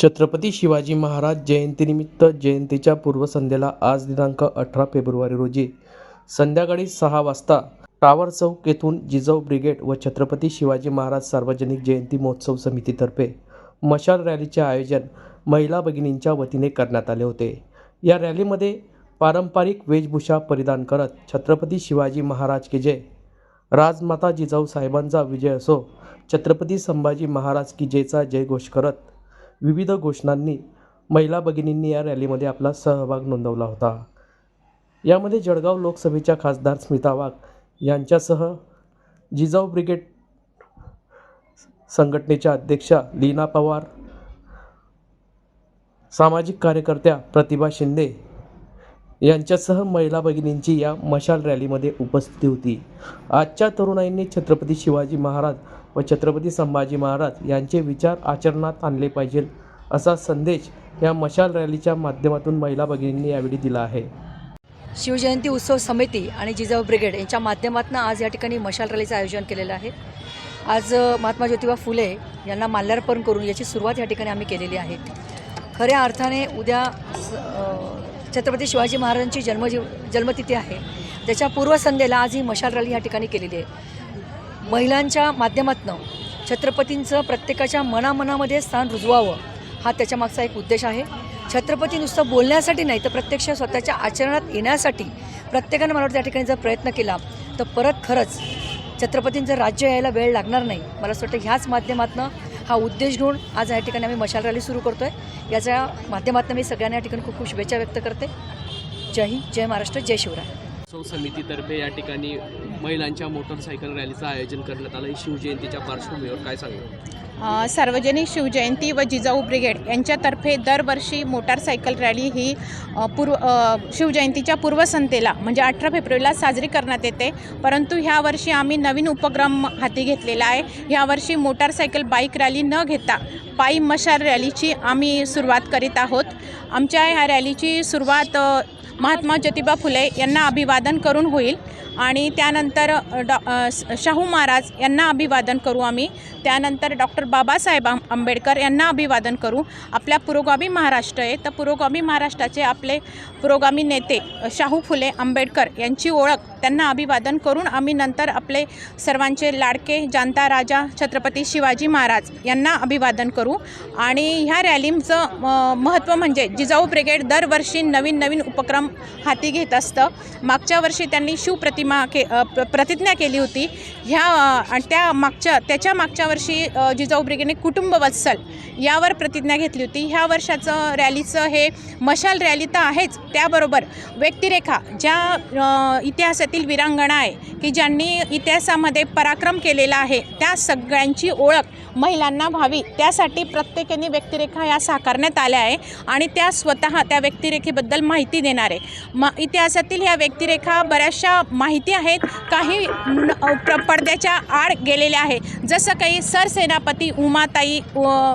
छत्रपती शिवाजी महाराज जयंतीनिमित्त जयंतीच्या पूर्वसंध्येला आज दिनांक अठरा फेब्रुवारी रोजी संध्याकाळी सहा वाजता टावर चौक येथून जिजाऊ ब्रिगेड व छत्रपती शिवाजी महाराज सार्वजनिक जयंती महोत्सव समितीतर्फे मशाल रॅलीचे आयोजन महिला भगिनींच्या वतीने करण्यात आले होते. या रॅलीमध्ये पारंपरिक वेशभूषा परिधान करत छत्रपती शिवाजी महाराज की जय राजमाता जिजाऊ साहेबांचा विजय असो छत्रपती संभाजी महाराज की जयचा जयघोष करत विविध घोषणांनी महिला भगिनींनी या रॅलीमध्ये आपला सहभाग नोंदवला होता. यामध्ये जळगाव लोकसभेच्या खासदार स्मिता वाघ यांच्यासह जिजाऊ ब्रिगेड संघटनेच्या अध्यक्षा लीना पवार सामाजिक कार्यकर्त्या प्रतिभा शिंदे यांच्यासह महिला भगिनींची या मशाल रॅलीमध्ये उपस्थिती होती. आजच्या तरुणाईंनी छत्रपती शिवाजी महाराज व छत्रपती संभाजी महाराज यांचे विचार आचरणात आणले पाहिजे असा संदेश या मशाल रॅलीच्या माध्यमातून महिला भगिनींनी यावेळी दिला आहे. शिवजयंती उत्सव समिती आणि जिजाऊ ब्रिगेड यांच्या माध्यमातून आज या ठिकाणी मशाल रॅलीचं आयोजन केलेलं आहे. आज महात्मा ज्योतिबा फुले यांना माल्यार्पण करून याची सुरुवात या ठिकाणी आम्ही केलेली आहे. खऱ्या अर्थाने उद्या स- छत्रपती शिवाजी महाराजांची जन्मजीव जन्मतिथी आहे. त्याच्या पूर्वसंध्येला आज ही मशाल रॅली या ठिकाणी केलेली आहे. महिलांच्या माध्यमातून छत्रपतींचं प्रत्येकाच्या मनामनामध्ये स्थान रुजवावं हा त्याच्यामागचा एक उद्देश आहे. छत्रपती नुसतं बोलण्यासाठी नाही तर प्रत्यक्ष स्वतःच्या आचरणात येण्यासाठी प्रत्येकानं मला वाटतं त्या ठिकाणी जर प्रयत्न केला तर परत खरंच छत्रपतींचं राज्य यायला वेळ लागणार नाही. मला असं वाटतं ह्याच माध्यमातून हा उद्देश घेऊन आज या ठिकाणी आम्ही मशाल रॅली सुरू करतो आहे याच्या माध्यमातून मी सगळ्यांना या ठिकाणी खूप खूप शुभेच्छा व्यक्त करते. जय हिंद जय महाराष्ट्र जय शिवराय. महोत्सव समितीतर्फे या ठिकाणी महिलांच्या मोटरसायकल रॅलीचं आयोजन करण्यात आलं. शिवजयंतीच्या पार्श्वभूमीवर काय सांगू? सार्वजनिक शिवजयंती व जिजाऊ ब्रिगेड यांच्यातर्फे दरवर्षी मोटारसायकल रॅली ही पूर्व शिवजयंतीच्या पूर्वसंध्येला म्हणजे अठरा फेब्रुवारीला साजरी करण्यात येते. परंतु ह्या वर्षी आम्ही नवीन उपक्रम हाती घेतलेला आहे. ह्यावर्षी मोटारसायकल बाईक रॅली न घेता पायी मशाल रॅलीची आम्ही सुरुवात करीत आहोत. आमच्या ह्या रॅलीची सुरुवात महात्मा ज्योतिबा फुले यांना अभिवादन करून होईल. आणि त्यानंतर डॉ शाहू महाराज यांना अभिवादन करू आम्ही. त्यानंतर डॉक्टर बाबासाहेब आंबेडकर यांना अभिवादन करू. आपल्या पुरोगामी महाराष्ट्र आहे तर पुरोगामी महाराष्ट्राचे आपले पुरोगामी नेते शाहू फुले आंबेडकर यांची ओळख त्यांना अभिवादन करून आम्ही नंतर आपले सर्वांचे लाडके जाणता राजा छत्रपती शिवाजी महाराज यांना अभिवादन करू. आणि ह्या रॅलींचं महत्त्व म्हणजे जिजाऊ ब्रिगेड दरवर्षी नवीन नवीन उपक्रम हाती घेत असतं. मागच्या मागच्या वर्षी त्यांनी शिवप्रतिमा के प्रतिज्ञा केली होती. ह्या आणि त्या मागच्या त्याच्या मागच्या वर्षी जिजाऊ ब्रिगेडने कुटुंब वत्सल यावर प्रतिज्ञा घेतली होती. ह्या वर्षाचं रॅलीचं हे मशाल रॅली तर आहेच. त्याबरोबर व्यक्तिरेखा ज्या इतिहासातील वीरांगणा आहे की ज्यांनी इतिहासामध्ये पराक्रम केलेला आहे त्या सगळ्यांची ओळख महिलांना व्हावी. त्यासाठी प्रत्येकाने व्यक्तिरेखा या साकारण्यात आल्या आहे आणि त्या स्वतः त्या व्यक्तिरेखेबद्दल माहिती देणार आहे. म इतिहासातील ह्या व्यक्तिरेखा बऱ्याचशा माहिती आहेत. काही प्र- पडद्याच्या आड गेलेल्या आहे जसं काही सरसेनापती उमाताई व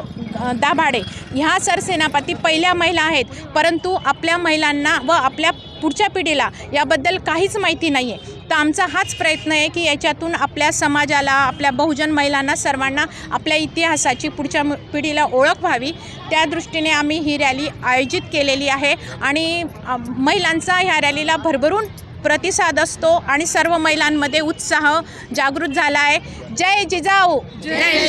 दाभाडे ह्या सरसेनापती पहिल्या महिला आहेत. परंतु आपल्या महिलांना व आपल्या पुढच्या पिढीला याबद्दल काहीच माहिती नाही आहे तर आमचा हाच प्रयत्न आहे की याच्यातून आपल्या समाजाला आपल्या बहुजन महिलांना सर्वांना आपल्या इतिहासाची पुढच्या पिढीला ओळख व्हावी. त्या दृष्टीने आम्ही ही रॅली आयोजित केलेली आहे. आणि महिलांचा ह्या रॅलीला भरभरून प्रतिसाद असतो आणि सर्व महिलांमध्ये उत्साह जागृत झाला आहे. जय जिजाऊ. जय